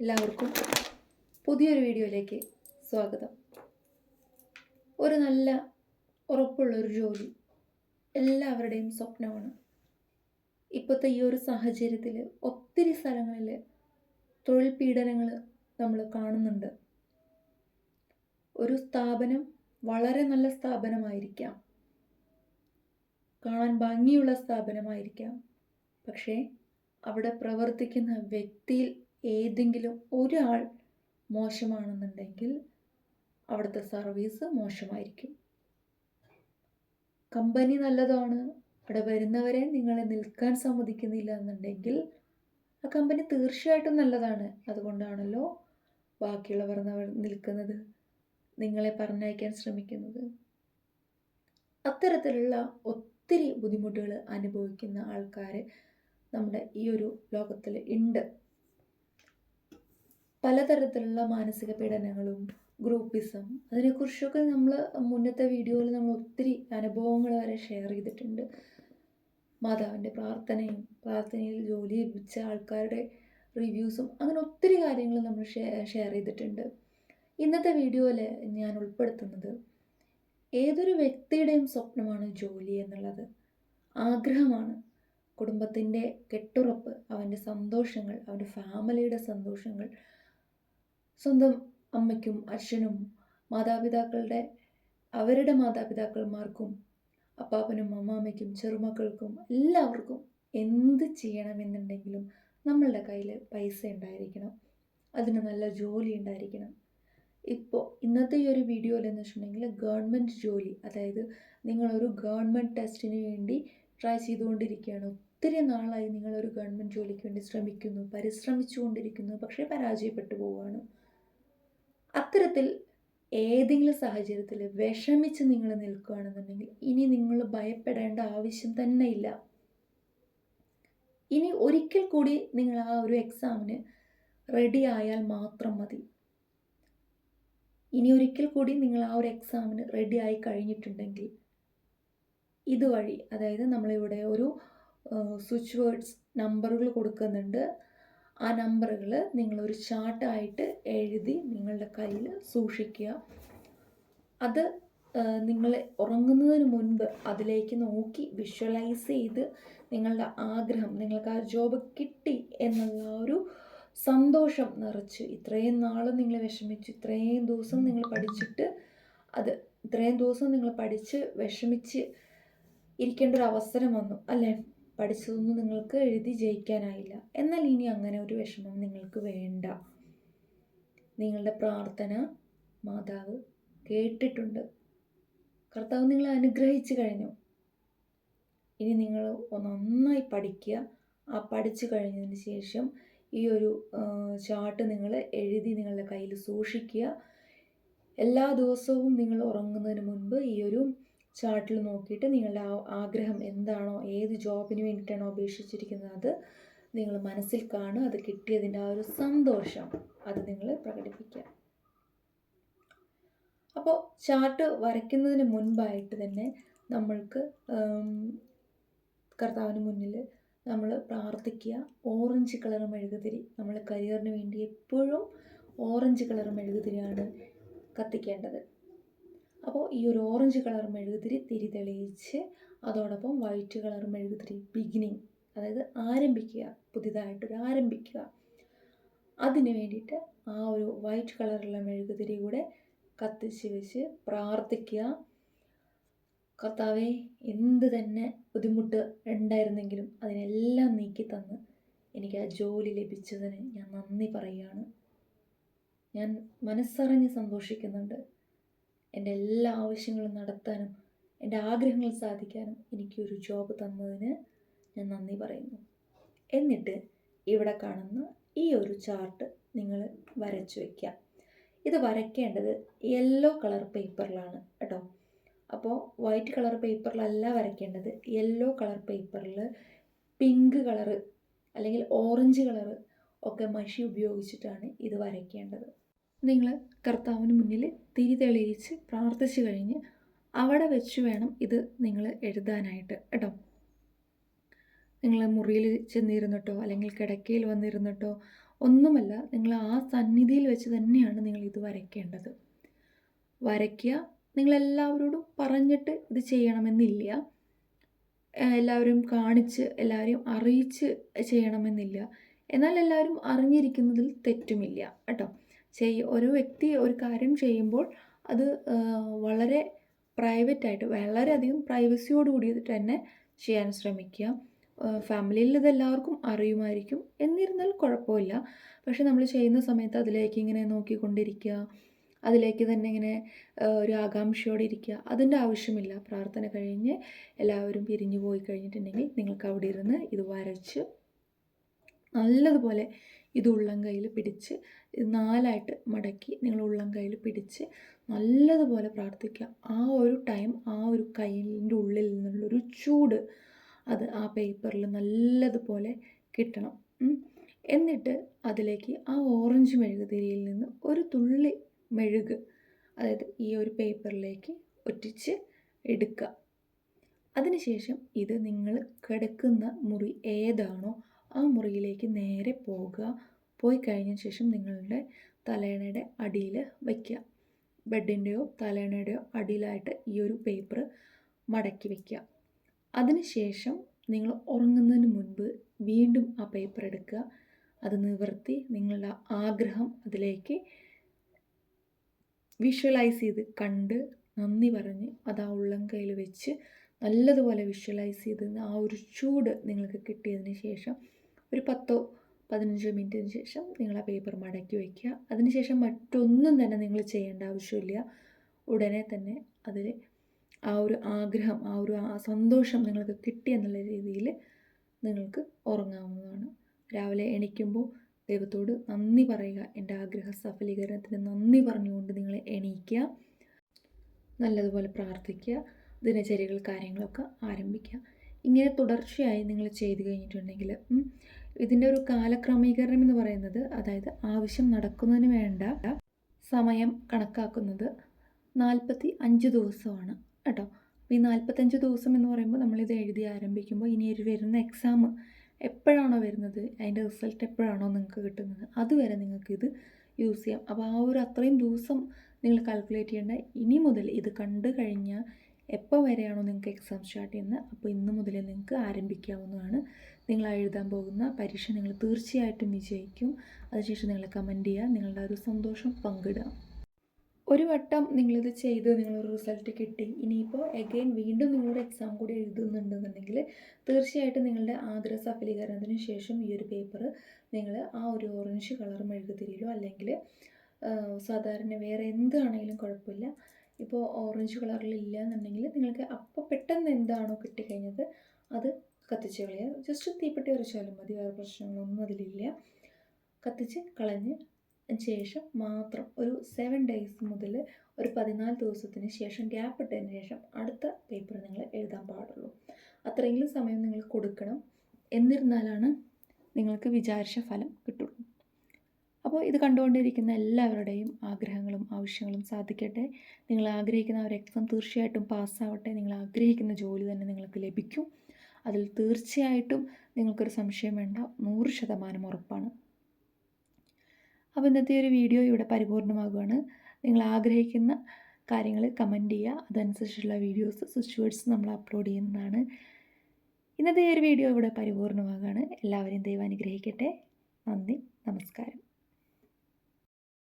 എല്ലാവർക്കും പുതിയൊരു വീഡിയോയിലേക്ക് സ്വാഗതം. ഒരു നല്ല ഉറപ്പുള്ളൊരു ജോലി എല്ലാവരുടെയും സ്വപ്നമാണ്. ഇപ്പോഴത്തെ ഈ ഒരു സാഹചര്യത്തിൽ ഒത്തിരി സ്ഥലങ്ങളിൽ തൊഴിൽ പീഡനങ്ങൾ നമ്മൾ കാണുന്നുണ്ട്. ഒരു സ്ഥാപനം വളരെ നല്ല സ്ഥാപനമായിരിക്കാം. കാണാൻ ഭംഗിയുള്ള സ്ഥാപനമായിരിക്കാം. പക്ഷേ അവിടെ പ്രവർത്തിക്കുന്ന വ്യക്തിയിൽ ഏതെങ്കിലും ഒരാൾ മോശമാണെന്നുണ്ടെങ്കിൽ അവിടുത്തെ സർവീസ് മോശമായിരിക്കും. കമ്പനി നല്ലതാണ്. അവിടെ വരുന്നവരെ നിങ്ങളെ നിൽക്കാൻ സമ്മതിക്കുന്നില്ല എന്നുണ്ടെങ്കിൽ ആ കമ്പനി തീർച്ചയായിട്ടും നല്ലതാണ്. അതുകൊണ്ടാണല്ലോ ബാക്കിയുള്ളവർ നിൽക്കുന്നത്. നിങ്ങളെ പറഞ്ഞയക്കാൻ ശ്രമിക്കുന്നത്. അത്തരത്തിലുള്ള ഒത്തിരി ബുദ്ധിമുട്ടുകൾ അനുഭവിക്കുന്ന ആൾക്കാർ നമ്മുടെ ഈ ഒരു ലോകത്തിൽ ഉണ്ട്. പലതരത്തിലുള്ള മാനസിക പീഡനങ്ങളും ഗ്രൂപ്പിസം അതിനെക്കുറിച്ചൊക്കെ നമ്മൾ മുന്നത്തെ വീഡിയോയിൽ നമ്മൾ ഒത്തിരി അനുഭവങ്ങൾ വരെ ഷെയർ ചെയ്തിട്ടുണ്ട്. മാതാവിന്റെ പ്രാർത്ഥനയും പ്രാർത്ഥനയിൽ ജോലി ലഭിച്ച ആൾക്കാരുടെ റിവ്യൂസും അങ്ങനെ ഒത്തിരി കാര്യങ്ങൾ നമ്മൾ ഷെയർ ചെയ്തിട്ടുണ്ട്. ഇന്നത്തെ വീഡിയോയിൽ ഞാൻ ഉൾപ്പെടുത്തുന്നത് ഏതൊരു വ്യക്തിയുടെയും സ്വപ്നമാണ് ജോലി എന്നുള്ളത്. ആഗ്രഹമാണ് കുടുംബത്തിന്റെ കെട്ടുറപ്പ് അവന്റെ സന്തോഷങ്ങൾ അവന്റെ ഫാമിലിയുടെ സന്തോഷങ്ങൾ സ്വന്തം അമ്മയ്ക്കും അച്ഛനും മാതാപിതാക്കളുടെ അവരുടെ മാതാപിതാക്കന്മാർക്കും അപ്പാപ്പനും അമ്മാമ്മയ്ക്കും ചെറുമക്കൾക്കും എല്ലാവർക്കും എന്ത് ചെയ്യണമെന്നുണ്ടെങ്കിലും നമ്മളുടെ കയ്യിൽ പൈസ ഉണ്ടായിരിക്കണം. അതിന് നല്ല ജോലി ഉണ്ടായിരിക്കണം. ഇപ്പോൾ ഇന്നത്തെ ഈ ഒരു വീഡിയോയിൽ എന്ന് വെച്ചിട്ടുണ്ടെങ്കിൽ ഗവൺമെന്റ് ജോലി അതായത് നിങ്ങളൊരു ഗവൺമെന്റ് ടെസ്റ്റിന് വേണ്ടി ട്രൈ ചെയ്തുകൊണ്ടിരിക്കുകയാണ്. ഒത്തിരി നാളായി നിങ്ങളൊരു ഗവൺമെന്റ് ജോലിക്ക് വേണ്ടി ശ്രമിക്കുന്നു പരിശ്രമിച്ചുകൊണ്ടിരിക്കുന്നു പക്ഷേ പരാജയപ്പെട്ടു പോവുകയാണ്. അത്തരത്തിൽ ഏതെങ്കിലും സാഹചര്യത്തിൽ വിഷമിച്ച് നിങ്ങൾ നിൽക്കുകയാണെന്നുണ്ടെങ്കിൽ ഇനി നിങ്ങൾ ഭയപ്പെടേണ്ട ആവശ്യം തന്നെ ഇല്ല. ഇനി ഒരിക്കൽ കൂടി നിങ്ങൾ ആ ഒരു എക്സാമിന് റെഡി ആയാൽ മാത്രം മതി. ഇനി ഒരിക്കൽ കൂടി നിങ്ങൾ ആ ഒരു എക്സാമിന് റെഡി ആയി കഴിഞ്ഞിട്ടുണ്ടെങ്കിൽ ഇതുവഴി അതായത് നമ്മളിവിടെ ഒരു സ്വിച്ച് വേർഡ്സ് നമ്പറുകൾ കൊടുക്കുന്നുണ്ട്. ആ നമ്പറുകൾ നിങ്ങളൊരു ചാർട്ടായിട്ട് എഴുതി നിങ്ങളുടെ കയ്യിൽ സൂക്ഷിക്കുക. അത് നിങ്ങൾ ഉറങ്ങുന്നതിന് മുൻപ് അതിലേക്ക് നോക്കി വിഷ്വലൈസ് ചെയ്ത് നിങ്ങളുടെ ആഗ്രഹം നിങ്ങൾക്ക് ആ ജോബ് കിട്ടി എന്നുള്ള ഒരു സന്തോഷം നിറച്ച് ഇത്രയും നാൾ നിങ്ങൾ വിഷമിച്ചു ഇത്രയും ദിവസം നിങ്ങൾ പഠിച്ചിട്ട് അത് ഇത്രയും ദിവസം നിങ്ങൾ പഠിച്ച് വിഷമിച്ച് ഇരിക്കേണ്ട ഒരു അവസരം വന്നു. അല്ലേ? പഠിച്ചതൊന്നും നിങ്ങൾക്ക് എഴുതി ജയിക്കാനായില്ല. എന്നാൽ ഇനി അങ്ങനെ ഒരു വിഷമം നിങ്ങൾക്ക് വേണ്ട. നിങ്ങളുടെ പ്രാർത്ഥന മാതാവ് കേട്ടിട്ടുണ്ട്. കർത്താവ് നിങ്ങളെ അനുഗ്രഹിച്ചു കഴിഞ്ഞു. ഇനി നിങ്ങൾ നന്നായി പഠിക്കുക. ആ പഠിച്ചു കഴിഞ്ഞതിന് ശേഷം ഈ ഒരു ചാർട്ട് നിങ്ങൾ എഴുതി നിങ്ങളുടെ കയ്യിൽ സൂക്ഷിക്കുക. എല്ലാ ദിവസവും നിങ്ങൾ ഉറങ്ങുന്നതിന് മുൻപ് ഈ ഒരു ചാർട്ടിൽ നോക്കിയിട്ട് നിങ്ങളുടെ ആഗ്രഹം എന്താണോ ഏത് ജോബിന് വേണ്ടിയിട്ടാണോ അപേക്ഷിച്ചിരിക്കുന്നത് അത് നിങ്ങൾ മനസ്സിൽ കാണുക അത് കിട്ടിയതിന്റെ ആ ഒരു സന്തോഷം അത് നിങ്ങൾ പ്രകടിപ്പിക്കുക. അപ്പോൾ ചാർട്ട് വരയ്ക്കുന്നതിന് മുൻപായിട്ട് തന്നെ നമ്മൾക്ക് കർത്താവിന് മുന്നിൽ നമ്മൾ പ്രാർത്ഥിക്കുക. ഓറഞ്ച് കളർ മെഴുകുതിരി. നമ്മൾ കരിയറിന് വേണ്ടി എപ്പോഴും ഓറഞ്ച് കളർ മെഴുകുതിരിയാണ് കത്തിക്കേണ്ടത്. അപ്പോൾ ഈ ഒരു ഓറഞ്ച് കളർ മെഴുകുതിരി തിരി തെളിയിച്ച് അതോടൊപ്പം വൈറ്റ് കളർ മെഴുകുതിരി ബിഗിനിങ് അതായത് ആരംഭിക്കുക പുതിയതായിട്ടൊരു ആരംഭിക്കുക. അതിന് വേണ്ടിയിട്ട് ആ ഒരു വൈറ്റ് കളറുള്ള മെഴുകുതിരി കൂടെ കത്തിച്ച് വെച്ച് പ്രാർത്ഥിക്കുക. കർത്താവെ എന്ത് തന്നെ ബുദ്ധിമുട്ട് ഉണ്ടായിരുന്നെങ്കിലും അതിനെല്ലാം നീക്കി തന്ന് എനിക്ക് ആ ജോലി ലഭിച്ചതിന് ഞാൻ നന്ദി പറയുകയാണ്. ഞാൻ മനസ്സറിഞ്ഞ് സന്തോഷിക്കുന്നുണ്ട്. എന്റെ എല്ലാ ആവശ്യങ്ങളും നടത്താനും എന്റെ ആഗ്രഹങ്ങൾ സാധിക്കാനും എനിക്കൊരു ജോബ് തന്നതിന് ഞാൻ നന്ദി പറയുന്നു. എന്നിട്ട് ഇവിടെ കാണുന്ന ഈ ഒരു ചാർട്ട് നിങ്ങൾ വരച്ചു വയ്ക്കുക ഇത് വരയ്ക്കേണ്ടത് യെല്ലോ കളർ പേപ്പറിലാണ് കേട്ടോ. അപ്പോൾ വൈറ്റ് കളർ പേപ്പറിലല്ല വരയ്ക്കേണ്ടത്. യെല്ലോ കളർ പേപ്പറിൽ പിങ്ക് കളറ് അല്ലെങ്കിൽ ഓറഞ്ച് കളറ് ഒക്കെ മഷി ഉപയോഗിച്ചിട്ടാണ് ഇത് വരയ്ക്കേണ്ടത്. നിങ്ങൾ കർത്താവിന് മുന്നിൽ തിരി തെളിയിച്ച് പ്രാർത്ഥിച്ചു കഴിഞ്ഞ് അവിടെ വെച്ച് വേണം ഇത് നിങ്ങൾ എഴുതാനായിട്ട് കേട്ടോ. നിങ്ങൾ മുറിയിൽ ചെന്നിരുന്നിട്ടോ അല്ലെങ്കിൽ കിടക്കയിൽ വന്നിരുന്നിട്ടോ ഒന്നുമല്ല നിങ്ങൾ ആ സന്നിധിയിൽ വെച്ച് തന്നെയാണ് നിങ്ങൾ ഇത് വരയ്ക്കേണ്ടത്. വരയ്ക്കുക നിങ്ങളെല്ലാവരോടും പറഞ്ഞിട്ട് ഇത് ചെയ്യണമെന്നില്ല. എല്ലാവരും കാണിച്ച് എല്ലാവരെയും അറിയിച്ച് ചെയ്യണമെന്നില്ല. എന്നാൽ എല്ലാവരും അറിഞ്ഞിരിക്കുന്നതിൽ തെറ്റുമില്ല കേട്ടോ. ചെയ്യ ഒരു വ്യക്തി ഒരു കാര്യം ചെയ്യുമ്പോൾ അത് വളരെ പ്രൈവറ്റായിട്ട് വളരെയധികം പ്രൈവസിയോട് കൂടിയിട്ട് തന്നെ ചെയ്യാൻ ശ്രമിക്കുക. ഫാമിലിയിൽ ഇതെല്ലാവർക്കും അറിയുമായിരിക്കും. എന്നിരുന്നാൽ കുഴപ്പമില്ല. പക്ഷെ നമ്മൾ ചെയ്യുന്ന സമയത്ത് അതിലേക്ക് ഇങ്ങനെ നോക്കിക്കൊണ്ടിരിക്കുക അതിലേക്ക് തന്നെ ഇങ്ങനെ ഒരു ആകാംക്ഷയോടെ ഇരിക്കുക അതിന്റെ ആവശ്യമില്ല. പ്രാർത്ഥന കഴിഞ്ഞ് എല്ലാവരും പിരിഞ്ഞു പോയി കഴിഞ്ഞിട്ടുണ്ടെങ്കിൽ നിങ്ങൾക്ക് അവിടെ ഇരുന്ന് ഇത് വരച്ച് നല്ലതുപോലെ ഇത് ഉള്ളം കയ്യിൽ പിടിച്ച് നാലായിട്ട് മടക്കി നിങ്ങൾ ഉള്ളം കയ്യിൽ പിടിച്ച് നല്ലതുപോലെ പ്രാർത്ഥിക്കുക. ആ ഒരു ടൈം ആ ഒരു കയ്യിന്റെ ഉള്ളിൽ നിന്നുള്ളൊരു ചൂട് അത് ആ പേപ്പറിൽ നല്ലതുപോലെ കിട്ടണം. എന്നിട്ട് അതിലേക്ക് ആ ഓറഞ്ച് മെഴുകുതിരിയിൽ നിന്ന് ഒരു തുള്ളി മെഴുക് അതായത് ഈ ഒരു പേപ്പറിലേക്ക് ഒറ്റിച്ച് എടുക്കുക. അതിനുശേഷം ഇത് നിങ്ങൾ കിടക്കുന്ന മുറി ഏതാണോ ആ മുറിയിലേക്ക് നേരെ പോകുക പോയി കഴിഞ്ഞ ശേഷം നിങ്ങളുടെ തലയണയുടെ അടിയിൽ വയ്ക്കുക. ബെഡിന്റെയോ തലയണയുടെയോ അടിയിലായിട്ട് ഈ ഒരു പേപ്പർ മടക്കി വയ്ക്കുക. അതിനുശേഷം നിങ്ങൾ ഉറങ്ങുന്നതിന് മുൻപ് വീണ്ടും ആ പേപ്പർ എടുക്കുക. അത് നിവർത്തി നിങ്ങളുടെ ആഗ്രഹം അതിലേക്ക് വിഷ്വലൈസ് ചെയ്ത് കണ്ട് നന്ദി പറഞ്ഞ് അത് ആ ഉള്ളം കയ്യിൽ വെച്ച് നല്ലതുപോലെ വിഷ്വലൈസ് ചെയ്ത് ആ ഒരു ചൂട് നിങ്ങൾക്ക് കിട്ടിയതിന് ശേഷം ഒരു പത്തോ പതിനഞ്ചോ മിനിറ്റിന് ശേഷം നിങ്ങൾ ആ പേപ്പർ മടക്കി വയ്ക്കുക അതിനുശേഷം മറ്റൊന്നും തന്നെ നിങ്ങൾ ചെയ്യേണ്ട ആവശ്യമില്ല. ഉടനെ തന്നെ അതിൽ ആ ഒരു ആഗ്രഹം ആ ഒരു ആ സന്തോഷം നിങ്ങൾക്ക് കിട്ടി എന്നുള്ള രീതിയിൽ നിങ്ങൾക്ക് ഉറങ്ങാവുന്നതാണ്. രാവിലെ എണീക്കുമ്പോൾ ദൈവത്തോട് നന്ദി പറയുക. എന്റെ ആഗ്രഹ സഫലീകരണത്തിന് നന്ദി പറഞ്ഞുകൊണ്ട് നിങ്ങൾ എണീക്കുക. നല്ലതുപോലെ പ്രാർത്ഥിക്കുക. ദിനചര്യകൾ കാര്യങ്ങളൊക്കെ ആരംഭിക്കുക. ഇങ്ങനെ തുടർച്ചയായി നിങ്ങൾ ചെയ്തു കഴിഞ്ഞിട്ടുണ്ടെങ്കിൽ ഇതിന്റെ ഒരു കാലക്രമീകരണം എന്ന് പറയുന്നത് അതായത് ആവശ്യം നടക്കുന്നതിന് വേണ്ട സമയം കണക്കാക്കുന്നത് നാൽപ്പത്തി അഞ്ച് ദിവസമാണ്. കേട്ടോ. അപ്പോൾ ഈ നാൽപ്പത്തഞ്ച് ദിവസം എന്ന് പറയുമ്പോൾ നമ്മളിത് എഴുതി ആരംഭിക്കുമ്പോൾ ഇനി ഒരു വരുന്ന എക്സാം എപ്പോഴാണോ വരുന്നത്? അതിന്റെ റിസൾട്ട് എപ്പോഴാണോ നിങ്ങൾക്ക് കിട്ടുന്നത്? അതുവരെ നിങ്ങൾക്കിത് യൂസ് ചെയ്യാം. അപ്പോൾ ആ ഒരു അത്രയും ദിവസം നിങ്ങൾ കാൽക്കുലേറ്റ് ചെയ്യേണ്ട. ഇനി മുതൽ ഇത് കണ്ടു കഴിഞ്ഞാൽ എപ്പോൾ വരെയാണോ നിങ്ങൾക്ക് എക്സാം സ്റ്റാർട്ട് ചെയ്യുന്നത്? അപ്പോൾ ഇന്ന് മുതൽ നിങ്ങൾക്ക് ആരംഭിക്കാവുന്നതാണ്. നിങ്ങൾ എഴുതാൻ പോകുന്ന പരീക്ഷ നിങ്ങൾ തീർച്ചയായിട്ടും വിജയിക്കും. അതിനുശേഷം നിങ്ങൾ കമന്റ് ചെയ്യുക. നിങ്ങളുടെ ഒരു സന്തോഷം പങ്കിടുക. ഒരു വട്ടം നിങ്ങളിത് ചെയ്ത് നിങ്ങളൊരു റിസൾട്ട് കിട്ടി. ഇനിയിപ്പോൾ എഗെയിൻ വീണ്ടും നിങ്ങളൊരു എക്സാം കൂടി എഴുതുന്നുണ്ടെന്നുണ്ടെങ്കിൽ തീർച്ചയായിട്ടും നിങ്ങളുടെ ആദ്ര സഫലീകരണത്തിന് ശേഷം ഈ ഒരു പേപ്പർ നിങ്ങൾ ആ ഒരു ഓറഞ്ച് കളർ മെഴുകുതിരിയിലോ അല്ലെങ്കിൽ സാധാരണ വേറെ എന്താണെങ്കിലും കുഴപ്പമില്ല. ഇപ്പോൾ ഓറഞ്ച് കളറിലില്ല എന്നുണ്ടെങ്കിൽ നിങ്ങൾക്ക് അപ്പോൾ പെട്ടെന്ന് എന്താണോ കിട്ടിക്കഴിഞ്ഞത് അത് കത്തിച്ച് കളയുക ജസ്റ്റ് തീപ്പെട്ടി ഉരച്ചാലും മതി വേറെ പ്രശ്നങ്ങളൊന്നും അതിലില്ല. കത്തിച്ച് കളഞ്ഞ് ശേഷം മാത്രം ഒരു സെവൻ ഡേയ്സ് മുതൽ ഒരു പതിനാല് ദിവസത്തിന് ശേഷം ഗ്യാപ്പ് ഇട്ടതിന് ശേഷം അടുത്ത പേപ്പർ നിങ്ങൾ എഴുതാൻ പാടുള്ളൂ. അത്രയെങ്കിലും സമയം നിങ്ങൾ കൊടുക്കണം. എന്നിരുന്നാലാണ് നിങ്ങൾക്ക് വിചാരിച്ച ഫലം കിട്ടുള്ളൂ. അപ്പോൾ ഇത് കണ്ടുകൊണ്ടിരിക്കുന്ന എല്ലാവരുടെയും ആഗ്രഹങ്ങളും ആവശ്യങ്ങളും സാധിക്കട്ടെ. നിങ്ങൾ ആഗ്രഹിക്കുന്ന ഒരു എക്സാം തീർച്ചയായിട്ടും പാസ്സാവട്ടെ. നിങ്ങൾ ആഗ്രഹിക്കുന്ന ജോലി തന്നെ നിങ്ങൾക്ക് ലഭിക്കും. അതിൽ തീർച്ചയായിട്ടും നിങ്ങൾക്കൊരു സംശയം വേണ്ട. നൂറ് ശതമാനം ഉറപ്പാണ്. അപ്പോൾ ഇന്നത്തെ ഒരു വീഡിയോ ഇവിടെ പരിപൂർണമാകുകയാണ് നിങ്ങൾ ആഗ്രഹിക്കുന്ന കാര്യങ്ങൾ കമന്റ് ചെയ്യുക. അതനുസരിച്ചുള്ള വീഡിയോസ് സ്വിച്ച് വേർഡ്സ് നമ്മൾ അപ്ലോഡ് ചെയ്യുന്നതാണ്. ഇന്നത്തെ ഒരു വീഡിയോ ഇവിടെ പരിപൂർണമാകുകയാണ് എല്ലാവരെയും ദൈവം അനുഗ്രഹിക്കട്ടെ. നന്ദി. നമസ്കാരം.